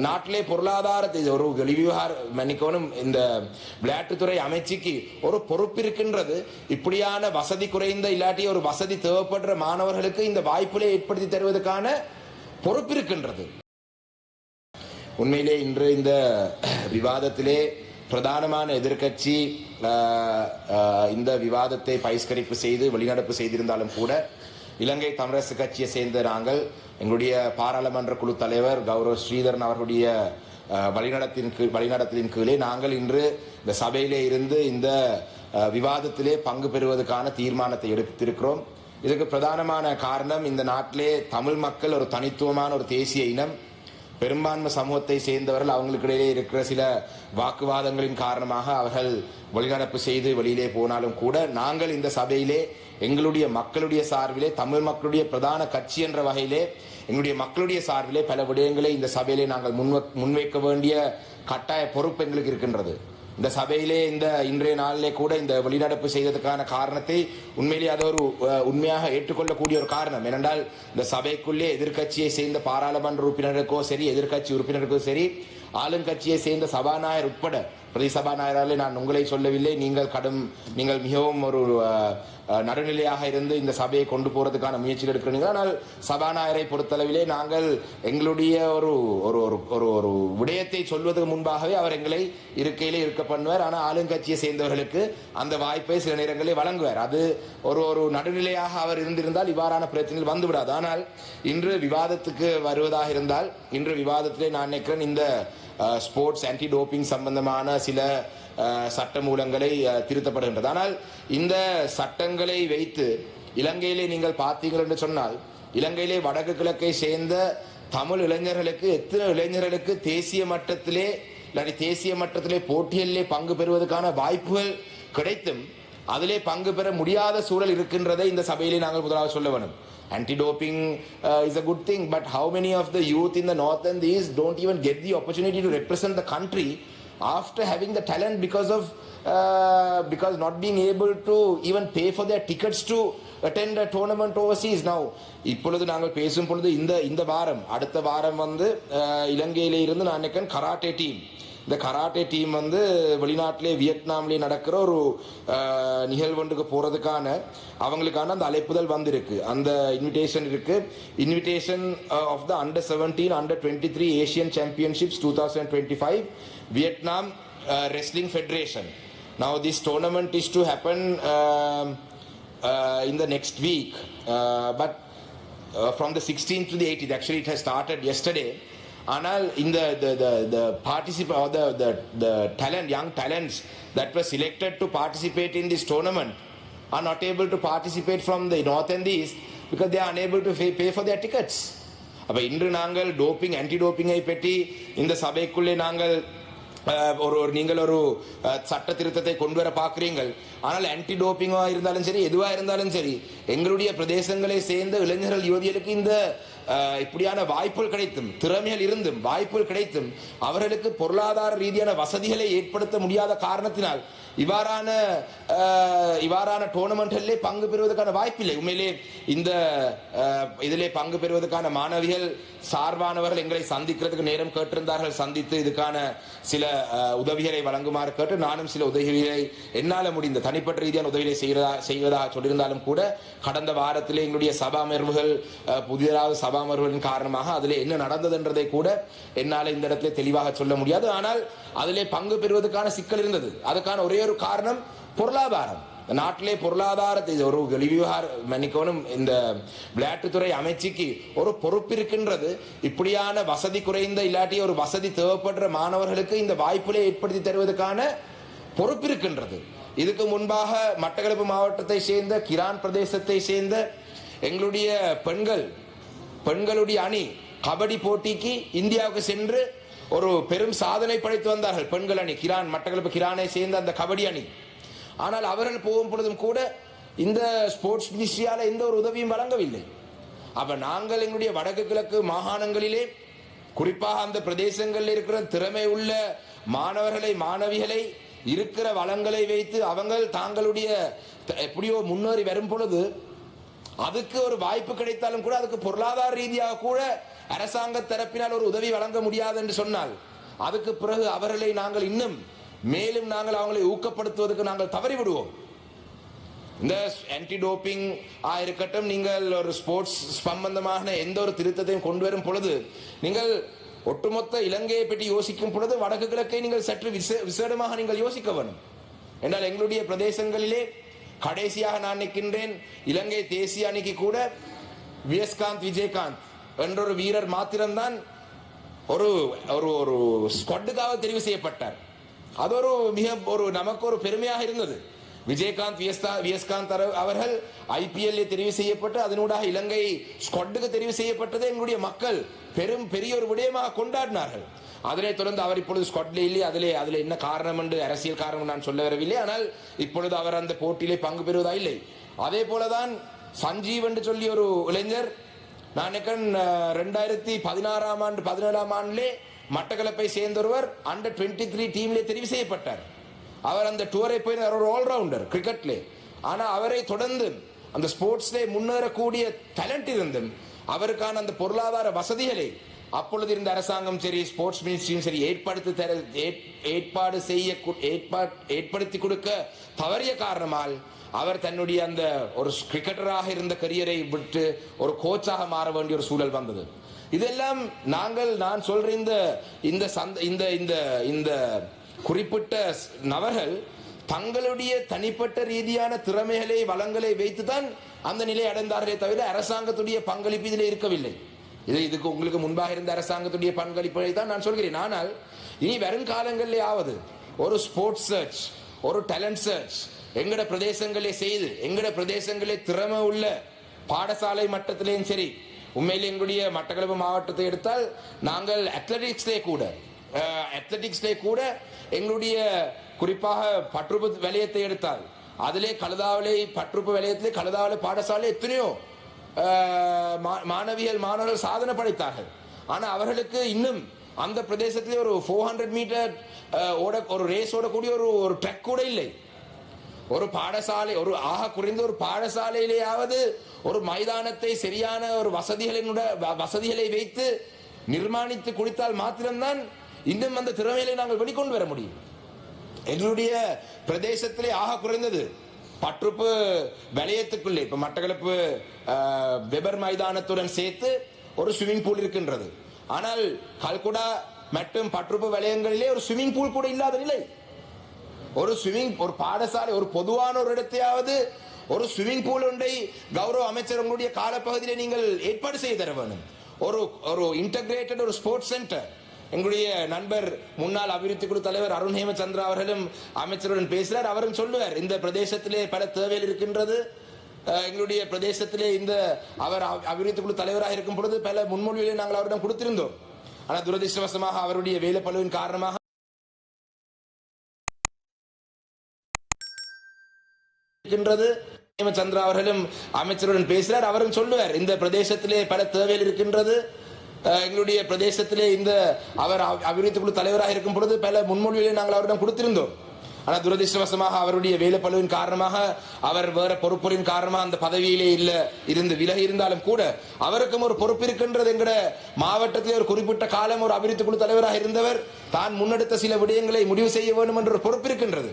நாட்டிலே பொருளாதாரத்தை ஒரு வெளிவிவகார மன்னிக்கணும் இந்த விளையாட்டுத்துறை அமைச்சுக்கு ஒரு பொறுப்பு இருக்கின்றது. இப்படியான வசதி குறைந்த இல்லாட்டி ஒரு வசதி தேவைப்படுற மாணவர்களுக்கு இந்த வாய்ப்புகளை ஏற்படுத்தி தருவதற்கான பொறுப்பு இருக்கின்றது. உண்மையிலே இன்று இந்த விவாதத்திலே பிரதானமான எதிர்க்கட்சி ஆஹ், இந்த விவாதத்தை பகிஷ்கரிப்பு செய்து வெளிநடப்பு செய்திருந்தாலும் கூட இலங்கை தமிழரசு கட்சியை சேர்ந்த நாங்கள் எங்களுடைய பாராளுமன்ற குழு தலைவர் கௌரவ ஸ்ரீதரன் அவர்களுடைய வழிநடத்தின் கீழ் வழிநடத்தலின் கீழே நாங்கள் இன்று இந்த சபையிலே இருந்து இந்த விவாதத்திலே பங்கு பெறுவதற்கான தீர்மானத்தை எடுத்திருக்கிறோம். இதுக்கு பிரதானமான காரணம் இந்த நாட்டிலே தமிழ் மக்கள் ஒரு தனித்துவமான ஒரு தேசிய இனம். பெரும்பான்மை சமூகத்தை சேர்ந்தவர்கள் அவங்களுக்கு இடையே இருக்கிற சில வாக்குவாதங்களின் காரணமாக அவர்கள் வெளிநடப்பு செய்து வெளியிலே போனாலும் கூட நாங்கள் இந்த சபையிலே எங்களுடைய மக்களுடைய சார்பிலே தமிழ் மக்களுடைய பிரதான கட்சி என்ற வகையிலே எங்களுடைய மக்களுடைய சார்பிலே பல விடயங்களை இந்த சபையிலே நாங்கள் முன்வைக்க வேண்டிய கட்டாய பொறுப்பு எங்களுக்கு இருக்கின்றது. இந்த சபையிலே இந்த இன்றைய நாளிலே கூட இந்த வெளிநடப்பு செய்ததுக்கான காரணத்தை உண்மையிலே அது ஒரு உண்மையாக ஏற்றுக்கொள்ளக்கூடிய ஒரு காரணம். ஏனென்றால் இந்த சபைக்குள்ளே எதிர்க்கட்சியை சேர்ந்த பாராளுமன்ற உறுப்பினருக்கோ சரி எதிர்க்கட்சி உறுப்பினருக்கோ சரி ஆளுங்கட்சியை சேர்ந்த சபாநாயகர் உட்பட பிரதி சபாநாயகராலே நான் உங்களை சொல்லவில்லை. நீங்கள் கடும் நீங்கள் மிகவும் ஒரு நடுநிலையாக இருந்து இந்த சபையை கொண்டு போறதுக்கான முயற்சிகள் எடுக்கிறீங்க ஆனால் சபாநாயகரை பொறுத்தளவிலே நாங்கள் எங்களுடைய ஒரு ஒரு ஒரு ஒரு ஒரு விடயத்தை சொல்வதற்கு முன்பாகவே அவர் எங்களை இருக்கையிலே இருக்க பண்ணுவார். ஆனால் ஆளுங்கட்சியை சேர்ந்தவர்களுக்கு அந்த வாய்ப்பை சில நேரங்களில் வழங்குவார். அது ஒரு ஒரு நடுநிலையாக அவர் இருந்திருந்தால் இவ்வாறான பிரச்சனைகள் வந்துவிடாது. ஆனால் இன்று விவாதத்துக்கு வருவதாக இருந்தால் இன்று விவாதத்திலே நான் நினைக்கிறேன் இந்த ஸ்போர்ட்ஸ் ஆன்டி டோப்பிங் சம்பந்தமான சில சட்ட மூலங்களை திருத்தப்படுகின்றது. ஆனால் இந்த சட்டங்களை வைத்து இலங்கையிலே நீங்கள் பார்த்தீர்கள் என்று சொன்னால் இலங்கையிலே வடக்கு கிழக்கை சேர்ந்த தமிழ் இளைஞர்களுக்கு எத்தனை இளைஞர்களுக்கு தேசிய மட்டத்திலே இல்லாட்டி தேசிய மட்டத்திலே போட்டியிலே பங்கு பெறுவதற்கான வாய்ப்புகள் கிடைத்தும் அதிலே பங்கு பெற முடியாத சூழல் இருக்கின்றதை இந்த சபையிலே நாங்கள் முதலாக சொல்ல வேணும் anti-doping uh, is a good thing but how many of the youth in the north and the east don't even get the opportunity to represent the country after having the talent because of uh, because not being able to even pay for their tickets to attend a tournament overseas. இப்பொழுது நாங்கள் பேசும் பொழுது இந்த இந்த வாரம் அடுத்த வாரம் வந்து uh, இலங்கையில இருந்து நான் நினைக்கிறேன் கராட்டே டீம். இந்த கராட்டே டீம் வந்து வெளிநாட்டிலே வியட்நாம்லேயே நடக்கிற ஒரு அஹ், நிகழ்வொன்றுக்கு போகிறதுக்கான அவங்களுக்கான அந்த அழைப்புதல் வந்திருக்கு. அந்த இன்விடேஷன் இருக்கு. Invitation of the under seventeen under twenty three Asian championships two thousand twenty five Vietnam wrestling federation Now this tournament is to happen um, uh, in the next week, uh, but uh, from the 16th to the 18th. Actually, it has started yesterday. ஆனால் இந்த the the the participant or the the the talent young talents that were selected to participate in this tournament are not able to participate from the north and the east because they are unable to pay, pay for their tickets. அப்ப இன்று நாங்கள் doping anti டோப்பிங்கை பற்றி இந்த சபைக்குள்ளே நாங்கள் அஹ், ஒரு ஒரு நீங்கள் ஒரு சட்ட திருத்தத்தை கொண்டு வர பார்க்குறீங்கள் ஆனால் ஆன்டி டோப்பிங்காக இருந்தாலும் சரி எதுவாக இருந்தாலும் சரி எங்களுடைய பிரதேசங்களை சேர்ந்த இளைஞர்கள் யுவதிகளுக்கு இந்த இப்படியான வாய்ப்புகள் கிடைத்தும் திறமைகள் இருந்தும் வாய்ப்புகள் கிடைத்தும் அவர்களுக்கு பொருளாதார ரீதியான வசதிகளை ஏற்படுத்த முடியாத காரணத்தினால் இவ்வாறான இவ்வாறான டோர்னமெண்ட்களிலே பங்கு பெறுவதற்கான வாய்ப்பில்லை. உண்மையிலே இந்த இதிலே பங்கு பெறுவதற்கான மாணவிகள் சார்பானவர்கள் எங்களை சந்திக்கிறதுக்கு நேரம் கேட்டிருந்தார்கள். சந்தித்து இதுக்கான சில உதவிகளை வழங்குமாறு கேட்டு நானும் சில உதவிகளை என்னால் முடிந்த தனிப்பட்ட ரீதியான உதவிகளை செய்வதா செய்வதாக சொல்லியிருந்தாலும் கூட கடந்த வாரத்திலே எங்களுடைய சபா அமர்வுகள் புதிதாக புதியதாவது சபா அமர்வுகளின் காரணமாக அதிலே என்ன நடந்ததுன்றதை கூட என்னால் இந்த இடத்துல தெளிவாக சொல்ல முடியாது. ஆனால் அதிலே பங்கு பெறுவதற்கான சிக்கல் இருந்தது. அதுக்கான ஒரே ஒரு காரணம் பொருளாதாரம். நாட்டிலே பொருளாதாரத்தை ஒரு வெளிவிவகார மன்னிக்கணும் இந்த விளையாட்டுத்துறை அமைச்சுக்கு ஒரு பொறுப்பு இருக்கின்றது. இப்படியான வசதி குறைந்த இல்லாட்டி ஒரு வசதி தேவைப்படுற மாணவர்களுக்கு இந்த வாய்ப்புகளை ஏற்படுத்தி தருவதற்கான பொறுப்பு இருக்கின்றது. இதுக்கு முன்பாக மட்டக்களப்பு மாவட்டத்தை சேர்ந்த கிரான் பிரதேசத்தை சேர்ந்த எங்களுடைய பெண்கள் பெண்களுடைய அணி கபடி போட்டிக்கு இந்தியாவுக்கு சென்று ஒரு பெரும் சாதனை படைத்து வந்தார்கள். பெண்கள் அணி. கிரான் மட்டக்களப்பு கிரானை சேர்ந்த அந்த கபடி அணி. ஆனால் அவர்கள் போகும் பொழுதும் கூட இந்த ஸ்போர்ட்ஸ் மினிஸ்ட்ரியால் எந்த ஒரு உதவியும் வழங்கவில்லை. அப்போ நாங்கள் எங்களுடைய வடக்கு கிழக்கு மாகாணங்களிலே குறிப்பாக அந்த பிரதேசங்களில் இருக்கிற திறமை உள்ள மாணவர்களை மாணவிகளை இருக்கிற வளங்களை வைத்து அவங்கள் தாங்களுடைய எப்படியோ முன்னேறி வரும் பொழுது அதுக்கு ஒரு வாய்ப்பு கிடைத்தாலும் கூட அதுக்கு பொருளாதார ரீதியாக கூட அரசாங்க தரப்பினால் ஒரு உதவி வழங்க முடியாது என்று சொன்னால் அதுக்கு பிறகு அவர்களை நாங்கள் இன்னும் மேலும் நாங்கள் அவங்களை ஊக்கப்படுத்துவதற்கு நாங்கள் தவறிவிடுவோம். இந்த ஆன்டி டோப்பிங் இருக்கட்டும் நீங்கள் ஒரு ஸ்போர்ட்ஸ் சம்பந்தமான எந்த ஒரு திருத்தத்தையும் கொண்டு வரும் பொழுது நீங்கள் ஒட்டுமொத்த இலங்கையை பற்றி யோசிக்கும் பொழுது வடக்கு கிழக்கை நீங்கள் சற்று விசே- விசேடமாக நீங்கள் யோசிக்க வேண்டும் என்றால் எங்களுடைய பிரதேசங்களிலே கடைசியாக நான் நிற்கின்றேன். இலங்கை தேசிய அணிக்கு கூட வியஸ்காந்த் விஜயகாந்த் என்றொரு வீரர் மாத்திரம்தான் ஒரு ஒரு ஒரு ஸ்குவாடுக்காக தெரிவு செய்யப்பட்டார். அது ஒரு மிக ஒரு நமக்கு ஒரு பெருமையாக இருந்தது. விஜயகாந்த் வியஸ்தா வியஸ்காந்த் அவர்கள் ஐபிஎல் தெரிவு செய்யப்பட்டு அதனூடாக இலங்கை ஸ்குவாட்டுக்கு தெரிவு செய்யப்பட்டதை எங்களுடைய மக்கள் பெரும் பெரிய ஒரு விடயமாக கொண்டாடினார்கள். அதனைத் தொடர்ந்து அவர் இப்பொழுது ஸ்குவாட்ல இல்லை அதிலே அதில் என்ன காரணம் என்று அரசியல் காரணம் நான் சொல்ல வரவில்லை. ஆனால் இப்பொழுது அவர் அந்த போட்டியிலே பங்கு பெறுவதா இல்லை. அதே போலதான் சஞ்சீவ் என்று சொல்லி ஒரு இளைஞர் நான் ரெண்டாயிரத்தி பதினாறாம் ஆண்டு பதினேழாம் ஆண்டிலே மட்டக்களப்பை சேர்ந்தொருவர் அண்டர் டுவெண்ட்டி த்ரீ டீம்லே தெரிவு செய்யப்பட்டார். அவர் அந்த டூரை போய் ஒரு ஆல்ரவுண்டர் கிரிக்கெட்லே ஆனால் அவரை தொடர்ந்து அந்த ஸ்போர்ட்ஸ்லே முன்னேறக்கூடிய டேலண்ட் இருந்தும் அவருக்கான அந்த பொருளாதார வசதிகளை அப்பொழுது இருந்த அரசாங்கம் சரி ஸ்போர்ட்ஸ் மினிஸ்ட்ரியும் சரி ஏற்படுத்தி தர ஏற்- ஏற்பாடு செய்ய ஏற்படுத்தி கொடுக்க தவறிய காரணமால் அவர் தன்னுடைய அந்த ஒரு கிரிக்கெட்டராக இருந்த கரியரை விட்டு ஒரு கோச்சாக மாற வேண்டிய ஒரு சூழல் வந்தது. இதெல்லாம் நாங்கள் நான் சொல்ற இந்த இந்த சந்த இந்த இந்த இந்த குறிப்பிட்ட நபர்கள் தங்களுடைய தனிப்பட்ட ரீதியான திறமைகளை வளங்களை வைத்துதான் அந்த நிலை அடைந்தார்களே தவிர அரசாங்கத்துடைய பங்களிப்பு இதில் இருக்கவில்லை. இது இதுக்கு உங்களுக்கு முன்பாக இருந்த அரசாங்கத்துடைய பங்களிப்பை தான் நான் சொல்கிறேன். ஆனால் இனி வரும் ஆவது ஒரு ஸ்போர்ட்ஸ் சர்ச் ஒரு டேலண்ட் சர்ச் எங்கட பிரதேசங்களே செய்து எங்கட பிரதேசங்களே திறமை உள்ள பாடசாலை மட்டத்திலேயும் சரி உண்மையிலே எங்களுடைய மட்டக்களப்பு மாவட்டத்தை எடுத்தால் நாங்கள் அத்லட்டிக்ஸ்லே கூட அத்லட்டிக்ஸ்லே கூட எங்களுடைய குறிப்பாக பற்றுப்பு வலயத்தை எடுத்தால் அதிலே கழுதாவளை பற்றுப்பு வலயத்திலே கழுதாவளை பாடசாலை எத்தனையோ மாணவியல் மா- மாணவர்கள் சாதனை படைத்தார்கள். ஆனால் அவர்களுக்கு இன்னும் அந்த பிரதேசத்திலே ஒரு ஃபோர் ஹண்ட்ரட் மீட்டர் ஓட ஒரு ரேஸ் ஓடக்கூடிய ஒரு ஒரு ட்ரக் கூட இல்லை. ஒரு பாடசாலை ஒரு ஆக குறைந்த ஒரு பாடசாலையிலேயாவது ஒரு மைதானத்தை சரியான ஒரு வசதிகளினுட வ- வசதிகளை வைத்து நிர்மாணித்து கொடுத்தால் மாத்திரம்தான் இன்னும் அந்த திறமையிலே நாங்கள் வெளிக்கொண்டு வர முடியும். எங்களுடைய பிரதேசத்திலே ஆக குறைந்தது. பற்றுப்பு வலயத்துக்குள்ளே இப்ப மட்டக்களப்பு வெபர் மைதானத்துடன் சேர்த்து ஒரு ஸ்விம்மிங் பூல் இருக்கின்றது. ஆனால் கல்குடா மற்றும் பற்றுப்பு வலயங்களிலே ஒரு ஸ்விம்மிங் பூல் கூட இல்லாத நிலை. ஒரு ஸ்விமிங் ஒரு பாடசாலை ஒரு பொதுவான ஒரு இடத்தையாவது ஒரு ஸ்விமிங் பூல் ஒன்றை கௌரவ அமைச்சர் உங்களுடைய காலப்பகுதியிலே நீங்கள் ஏற்பாடு செய்து தர வேண்டும். ஒரு ஒரு இன்டகிரேட்டட் ஒரு ஸ்போர்ட்ஸ் சென்டர் எங்களுடைய நண்பர் முன்னாள் அபிவிருத்தி குழு தலைவர் அருண் ஹேமச்சந்திரா அவர்களும் அமைச்சருடன் பேசினார். அவரும் சொல்லுவார் இந்த பிரதேசத்திலே பல தேவைகள் இருக்கின்றது. எங்களுடைய பிரதேசத்திலே இந்த அவர் அபிவிருத்தி குழு தலைவராக இருக்கும் பொழுது பல முன்மொழிகளை நாங்கள் அவரிடம் கொடுத்திருந்தோம். ஆனால் துரதிருஷ்டவசமாக அவருடைய வேலைப்பழுவின் காரணமாக இருக்கின்றது. சந்திரா அவர்களும் அமைச்சருடன் பேசினார். அவரும் சொல்லுவார் இந்த பிரதேசத்திலே பல தேவைகள் இருக்கின்றது. எங்களுடைய பிரதேசத்திலே இந்த அவர் அபிவிருத்தி குழு தலைவராக இருக்கும் பொழுது பல முன்மொழிகளை நாங்கள் அவரிடம் கொடுத்திருந்தோம். ஆனால் துரதிருஷ்டவசமாக அவருடைய வேலைப்பளுவின் காரணமாக அவர் வேற பொறுப்புகளின் காரணமாக அந்த பதவியிலே இல்லை இருந்து விலகி இருந்தாலும் கூட அவருக்கும் ஒரு பொறுப்பு இருக்கின்றது எங்கட மாவட்டத்திலே ஒரு குறிப்பிட்ட காலம் ஒரு அபிவிருத்தி குழு தலைவராக இருந்தவர் தான் முன்னெடுத்த சில விடயங்களை முடிவு செய்ய வேண்டும் என்ற ஒரு பொறுப்பு இருக்கின்றது.